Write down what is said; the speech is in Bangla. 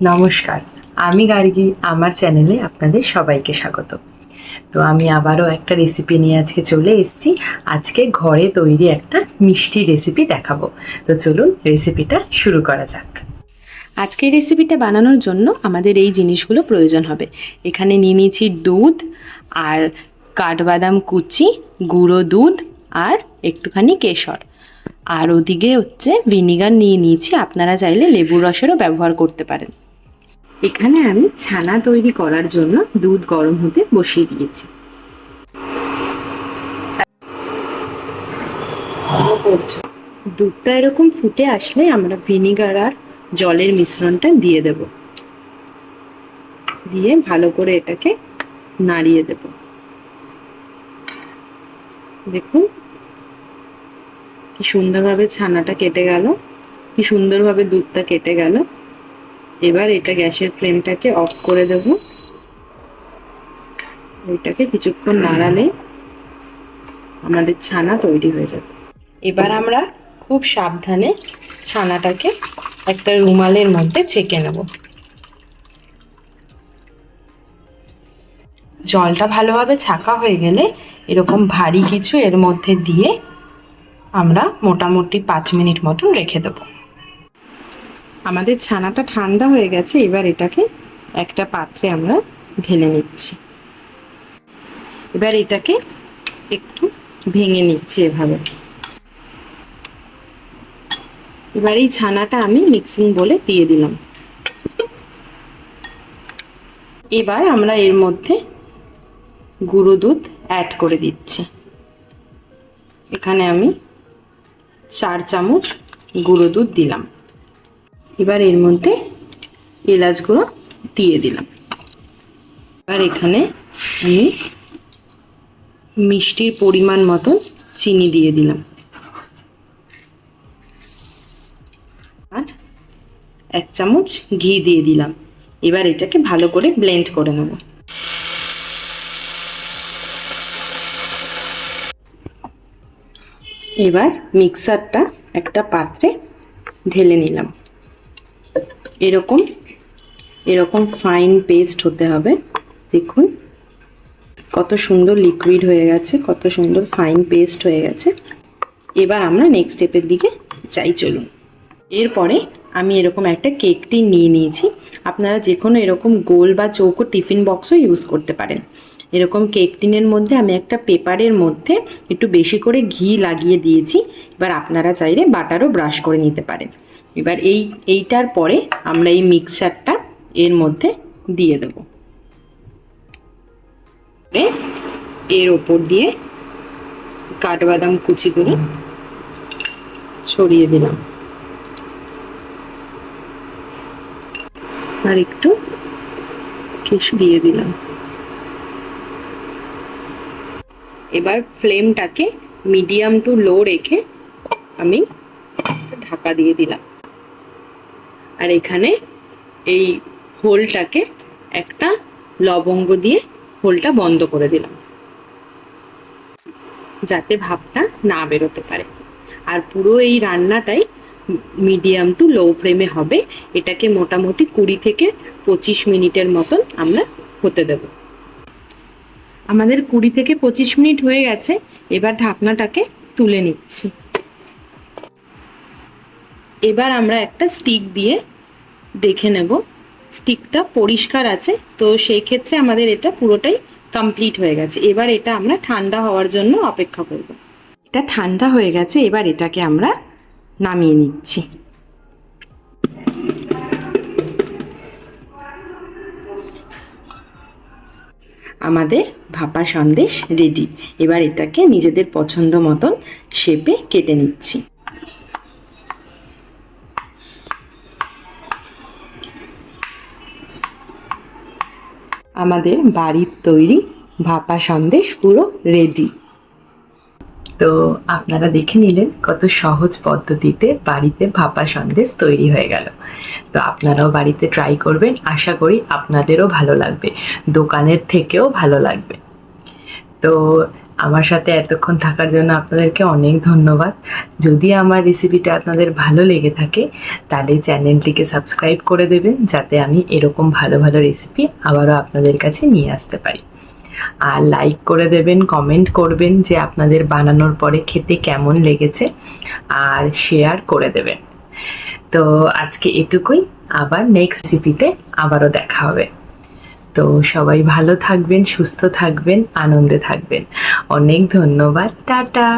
নমস্কার। আমি গার্গী, আমার চ্যানেলে আপনাদের সবাইকে স্বাগত। তো আমি আবারও একটা রেসিপি নিয়ে আজকে চলে এসেছি। আজকে ঘরে তৈরি একটা মিষ্টি রেসিপি দেখাবো। তো চলুন রেসিপিটা শুরু করা যাক। আজকের রেসিপিটা বানানোর জন্য আমাদের এই জিনিসগুলো প্রয়োজন হবে। এখানে নিয়ে নিয়েছি দুধ আর কাঠবাদাম কুচি, গুঁড়ো দুধ আর একটুখানি কেশর। আর ওদিকে হচ্ছে ভিনিগার নিয়ে নিয়েছি। আপনারা চাইলে লেবুর রসেরও ব্যবহার করতে পারেন। এখানে আমি ছানা তৈরি করার জন্য দুধ গরম হতে বসিয়ে দিয়েছি। দুধটা এরকম ফুটে আসলে আমরা ভিনিগার আর জলের মিশ্রণটা দিয়ে দেব। দিয়ে ভালো করে এটাকে নাড়িয়ে দেব। দেখুন, কি সুন্দরভাবে ছানাটা কেটে গেল, কি সুন্দরভাবে দুধটা কেটে গেল। এবার এটা গ্যাসের ফ্লেমটাকে অফ করে দেব। ওইটাকে কিছুক্ষণ নাড়ালে আমাদের ছানা তৈরি হয়ে যাবে। এবার আমরা খুব সাবধানে ছানাটাকে একটা রুমালের মধ্যে ছেঁকে নেব। জলটা ভালোভাবে ছাকা হয়ে গেলে এরকম ভারী কিছু এর মধ্যে দিয়ে আমরা মোটামুটি পাঁচ মিনিট মতন রেখে দেব। আমাদের ছানাটা ঠান্ডা হয়ে গেছে, এবার এটাকে একটা পাত্রে আমরা ঢেলে নিচ্ছি। এবার এটাকে একটু ভেঙে নিচ্ছি এভাবে। এবার এই ছানাটা আমি মিক্সিং বলে দিয়ে দিলাম। এবার আমরা এর মধ্যে গুঁড়ো দুধ অ্যাড করে দিচ্ছি। এখানে আমি চার চামচ গুঁড়ো দুধ দিলাম। এবার এর মধ্যে এলাচ গুঁড়ো দিয়ে দিলাম। এবার এখানে আমি মিষ্টির পরিমাণ মতো চিনি দিয়ে দিলাম। আর এক চামচ ঘি দিয়ে দিলাম। এবার এটাকে ভালো করে ব্লেন্ড করে নেব। এবার মিক্সারটা একটা পাত্রে ঢেলে নিলাম। এরকম এরকম ফাইন পেস্ট হতে হবে। দেখুন, কত সুন্দর লিকুইড হয়ে গেছে, কত সুন্দর ফাইন পেস্ট হয়ে গেছে। এবার আমরা নেক্সট স্টেপের দিকে যাই, চলুন। এরপরে আমি এরকম একটা কেক টিন নিয়ে নিয়েছি। আপনারা যে কোনো এরকম গোল বা চৌকো টিফিন বক্সও ইউজ করতে পারেন। এরকম কেক টিনের মধ্যে আমি একটা পেপারের মধ্যে একটু বেশি করে ঘি লাগিয়ে দিয়েছি। এবার আপনারা চাইলে বাটারও ব্রাশ করে নিতে পারেন। এবার এই, এইটার পরে আমরা এই মিক্সারটা এর মধ্যে দিয়ে দেব। এর ওপর দিয়ে কাঠবাদাম কুচি করে ছড়িয়ে দিলাম। আর একটু কিছু দিয়ে দিলাম। এবার ফ্লেমটাকে মিডিয়াম টু লো রেখে আমি ঢাকা দিয়ে দিলাম। আর এখানে এই হোলটাকে একটা লবঙ্গ দিয়ে হোলটা বন্ধ করে দিলাম, যাতে ভাবটা না বেরোতে পারে। আর পুরো এই রান্নাটাই মিডিয়াম টু লো ফ্লেমে হবে। এটাকে মোটামুটি কুড়ি থেকে পঁচিশ মিনিটের মতন আমরা হতে দেব। আমাদের কুড়ি থেকে পঁচিশ মিনিট হয়ে গেছে, এবার ঢাকনাটাকে তুলে নিচ্ছি। এবার আমরা একটা স্টিক দিয়ে দেখে নেব। স্টিকটা পরিষ্কার আছে, তো সেই ক্ষেত্রে আমাদের এটা পুরোটাই কমপ্লিট হয়ে গেছে। এবার এটা আমরা ঠান্ডা হওয়ার জন্য অপেক্ষা করব। এটা ঠান্ডা হয়ে গেছে, এবার এটাকে আমরা নামিয়ে নিচ্ছি। আমাদের ভাপা সন্দেশ রেডি এবার এটাকে নিজেদের পছন্দ মতন শেপে কেটে নিচ্ছি। আমাদের বাড়ির তৈরি ভাপা সন্দেশ পুরো রেডি তো আপনারা দেখে নিলেন কত সহজ পদ্ধতিতে বাড়িতে ভাপা সন্দেশ তৈরি হয়ে গেল। তো আপনারাও বাড়িতে ট্রাই করবেন, আশা করি আপনাদেরও ভালো লাগবে, দোকানের থেকেও ভালো লাগবে। তো আমার সাথে এতক্ষণ থাকার জন্য আপনাদেরকে অনেক ধন্যবাদ। যদি আমার রেসিপিটা আপনাদের ভালো লেগে থাকে, তাহলে চ্যানেলটিকে সাবস্ক্রাইব করে দেবেন, যাতে আমি এরকম ভালো ভালো রেসিপি আবারও আপনাদের কাছে নিয়ে আসতে পারি। আর লাইক করে দেবেন কমেন্ট করবেন যে আপনাদের বানানোর পরে খেতে কেমন লেগেছে, আর শেয়ার করে দেবেন। তো আজকে এটুকুই, আবার নেক্সট রেসিপিতে আবারও দেখা হবে। তো সবাই ভালো থাকবেন সুস্থ থাকবেন আনন্দে থাকবেন। অনেক ধন্যবাদ টাটা।